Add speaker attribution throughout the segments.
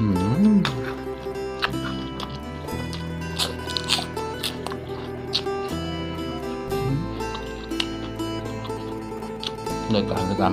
Speaker 1: เลิกกันเลิกกัน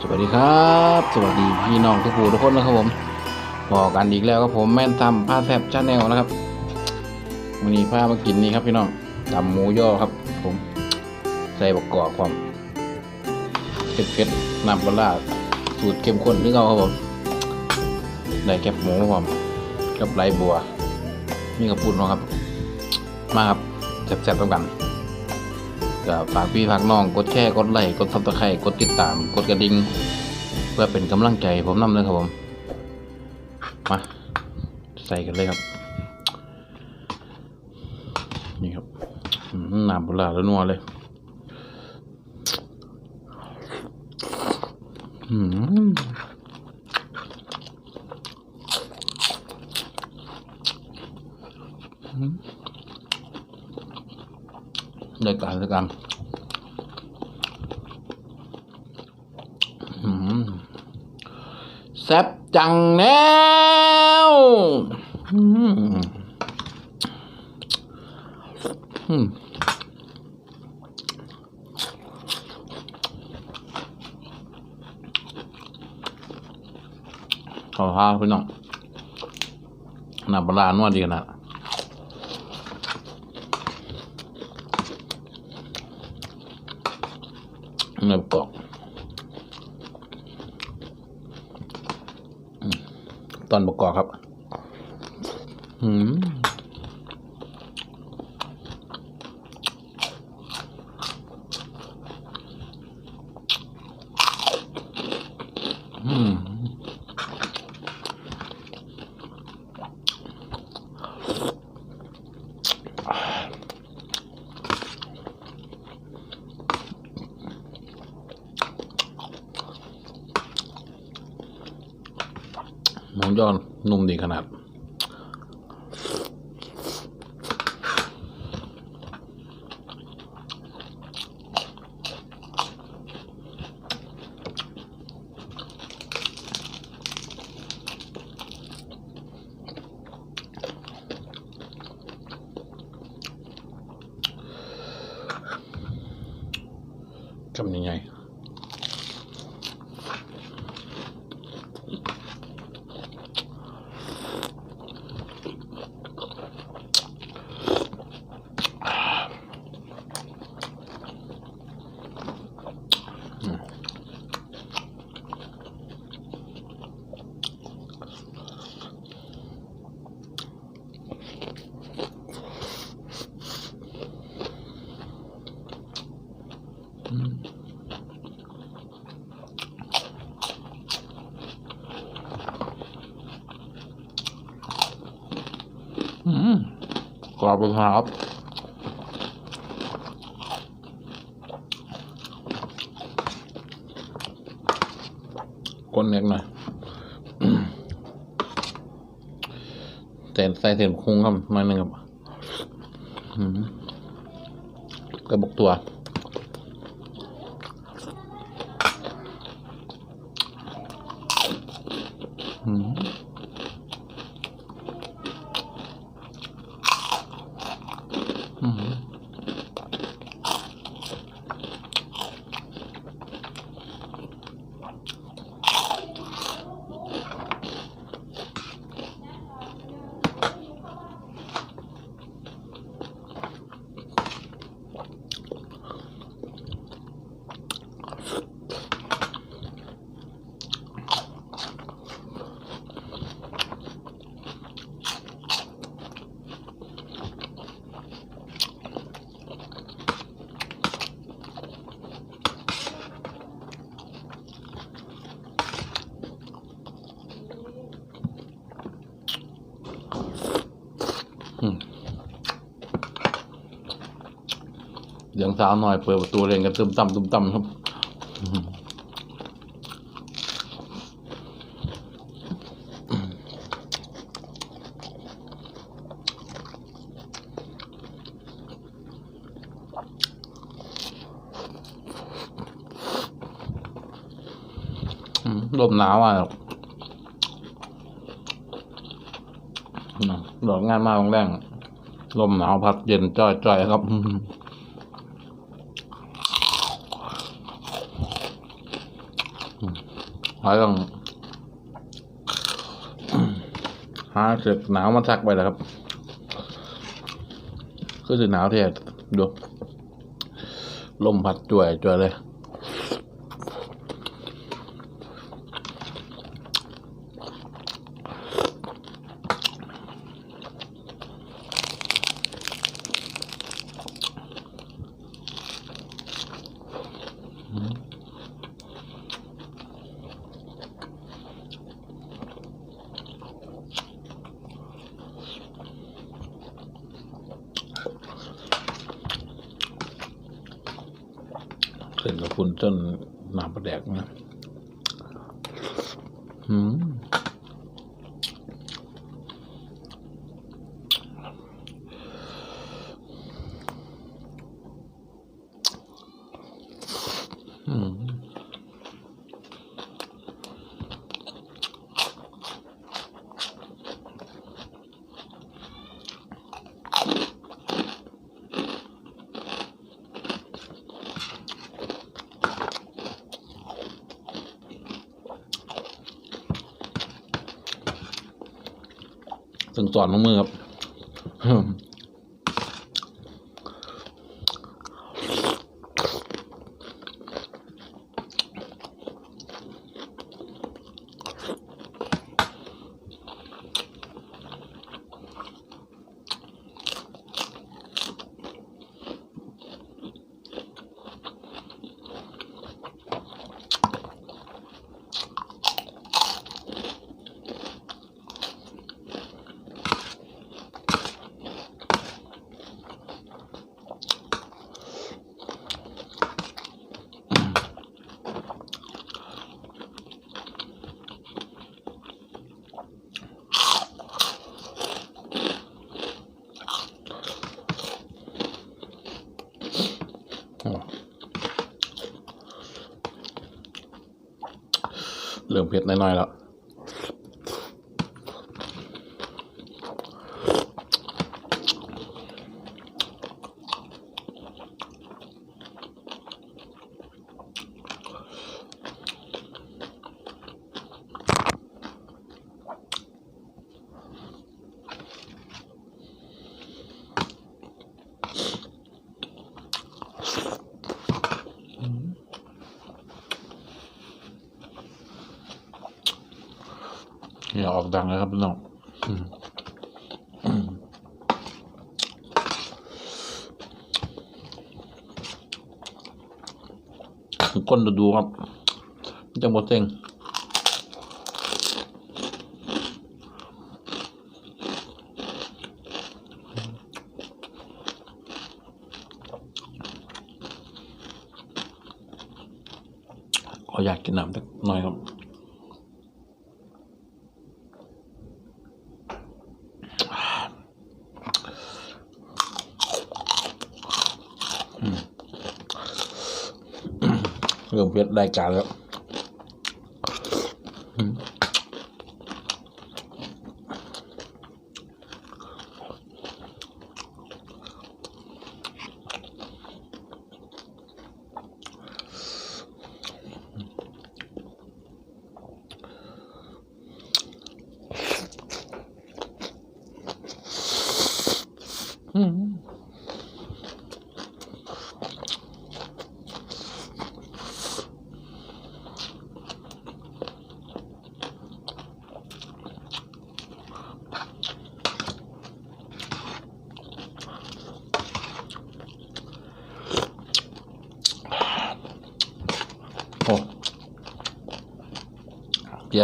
Speaker 1: สวัสดีครับ สวัสดีพี่น้องทุกผู้ทุกคนนะครับผมบอกกันอีกแล้วครับผมแม่นทำผ้าแซบชาแนลนะครับวันนี้ผ้ามากินนี่ครับพี่น้องตำหมูย่อครับ ผม ใส่บักกอกความ เผ็ดเผ็ดน้ำปลาสูตรเข้มข้นที่เราครับผมได้แคบหมูความกับไรบัว มีกระปุ่นนาะครับ มาครับแซ่บๆต้องกันก็ฝากพี่ฝากน้องกดแชร์กดไลค์กดซับสไครต์กดติดตาม กดกระดิ่งเพื่อเป็นกำลังใจผมนำเลยครับผม มา ใส่กันเลยครับ นี่ครับน้ำปลาร้าแล้วนัวเลย อืม ได้การได้การแซ่บจังแนวอืมอืม ขอพาพี่น้องน้ำปลาร้านวดดีขนาดเนื้อกอกตอนประกอบครับ อืมอืม หมู ยอดนุ่มดีขนาด ทำยังไง อืมกร อบเลยครับก้นเล็กหน่อยอืมใส่เส้นคุ้งครับหน่อยหนึ่งครับกระบอกตัวอืม งสาวหน่อยเปิดประตูเล่นกันตึมต่ำตึมต่ำครับลมหนาวอะดอกงานมาแรงลมหนาวพัดเย็นจ้อยๆครับ อืมหาต้องหาเสือกหนาวมาซักไปแล้วครับคือสหนาวเท่ดูลมพัดจ่วยจ่วยเลยเสร็ จนหนาประแดกนะอืมอืม ถึงสอนน้องมือครับ อ๋อ เริ่มเผ็ดน้อยๆแล้ว อย่าออกดังเลยครับน้องก้นดูครับจังบดเต็งขออยากกินน้ำสักหน่อยครับ เริ่มเพ็ดรายการแล้ว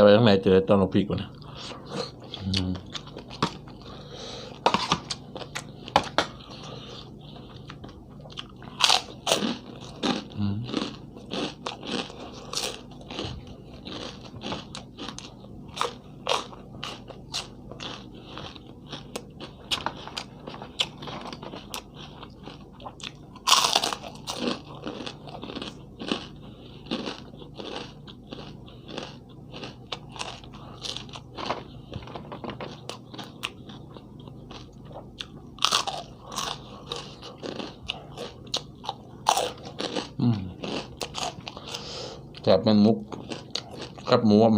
Speaker 1: haberme töötanud pigune กับมันมุกกับมวม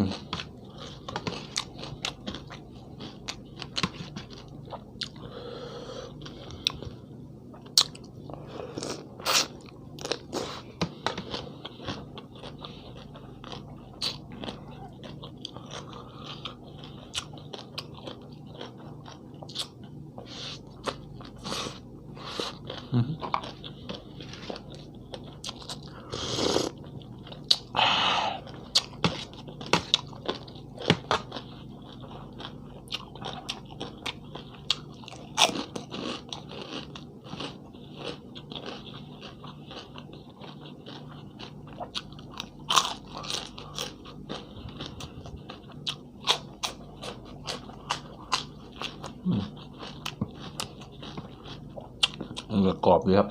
Speaker 1: นมันจะกรอบดีครับ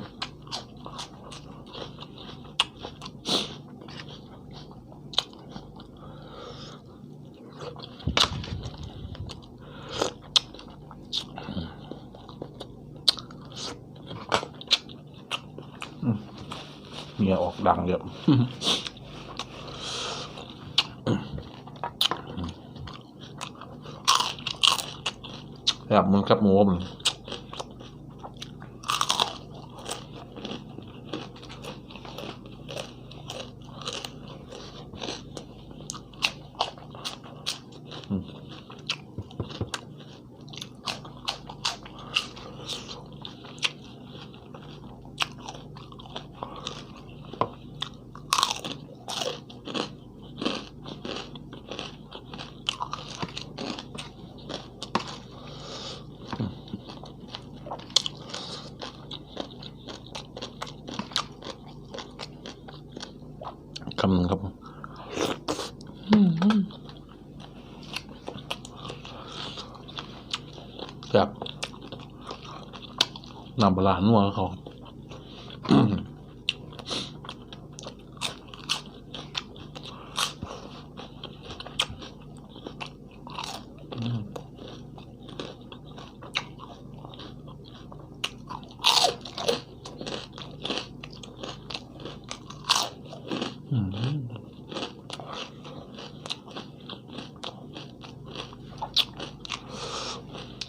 Speaker 1: เมียออกดังเยอะแบบมันกับหมูมัน แบบนำปลาร้านัวเขา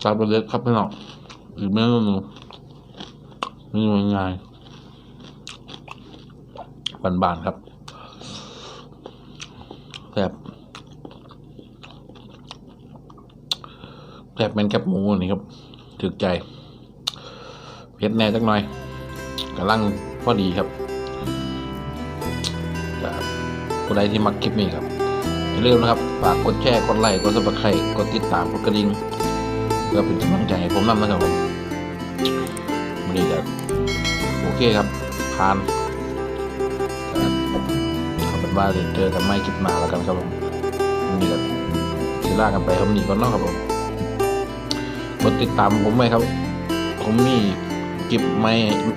Speaker 1: ซาบเล็ดครับพี่น้องอีกเมนูหนึงเมนูง่ายบานๆครับแบบแบบเป็นแคบหมูนี่ครับถึกใจเผ็ดแน่จักหน่อยกำลังพอดีครับจะผู้ใดที่มักคลิปนี้ครับอย่าลืมนะครับ ฝากกดแชร์ กดไลค์ กดซับสไครต์กดติดตาม กดกระดิ่ง เพื่อเป็นกำลังใจให้ผมนำนะครับผมวันนี้ก็โอเคครับผ่านก็เอเป็นว่าเจอกันไม่คลิปหน้าแล้วกันครับผมวันนี้ก็สิล่ากันไปผมนี่ก่อนเนาะครับผมกดติดตามผมไหมครับ ผมมีคลิปไม่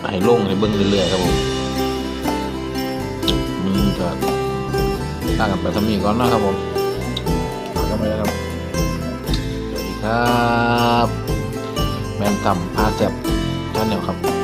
Speaker 1: ให้ลงให้เบิ่งเรื่อยๆครับผมมันก็ลากันไปทำนี้ก่อนเนาะครับผม ครับ แมนต่ำพาแซบท่านเดียวครับ